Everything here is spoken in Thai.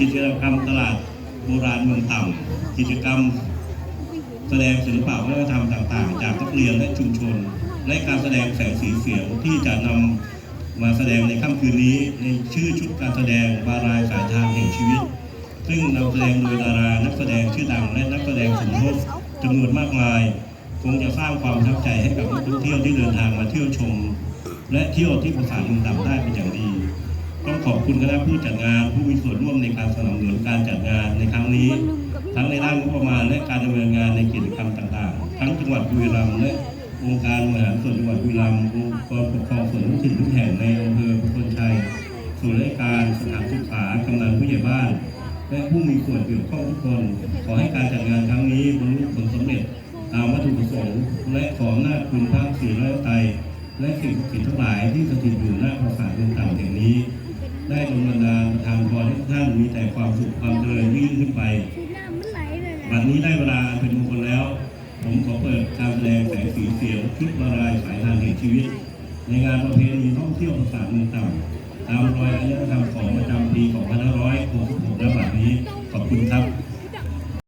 กิจกรรมตลาดโบราณเมืองต่ำกิจกรรมแสดงศิลปะวัฒนธรรมต่าง ๆ จากนักเรียนและชุมชน และการแสดงแสงสีเสียงที่จะนำมาแสดงในค่ำคืนนี้ในชื่อชุดการแสดงบารายสายทางแห่งชีวิต ซึ่งนำแสดงโดยดารานักแสดงชื่อดัง และนักแสดงสมทบจำนวนมากมาย คงจะสร้างความประทับใจให้กับนักท่องเที่ยวที่เดินทางมาเที่ยวชม และเที่ยวที่ประสาทเมืองต่ำได้เป็นอย่างดี ขอบคุณคณะผู้จัดงานผู้มีส่วนร่วมในการสนับสนุนการจัดงานในครั้งนี้ ทั้งในด้านงบประมาณและการดำเนินงานในกิจกรรมต่างๆ ทั้งจังหวัดบุรีรัมย์และองค์การบริหารส่วนจังหวัดบุรีรัมย์องค์กรปกครองส่วนท้องถิ่นทุกแห่งในอำเภอประโคนชัยส่วนราชการสถานศึกษากำนันผู้ใหญ่บ้าน และผู้มีส่วนเกี่ยวข้องทุกคน ขอให้การจัดงานครั้งนี้บรรลุผลสำเร็จตามวัตถุประสงค์และขออำนาจคุณพระศรีรัตนตและสิ่งศักดิ์สิทธิ์ทั้งหลายที่สถิตอยู่หน้าปราสาท พรให้ทุกท่านมีแต่ความสุขความเจริญยิ่งขึ้นไปคือน้ำมันไหลเลยวันนี้ได้เวลาอันเป็นมงคลแล้ว ผมขอเปิดการแสดงแสงสีเสียงคลิปบรรยายสายทางแห่งชีวิต ในงานประเพณีท่องเที่ยวประสาทเมืองต่ำตามรอยอารยธรรมของประจำปี2566ณบัดนี้ขอบคุณครับ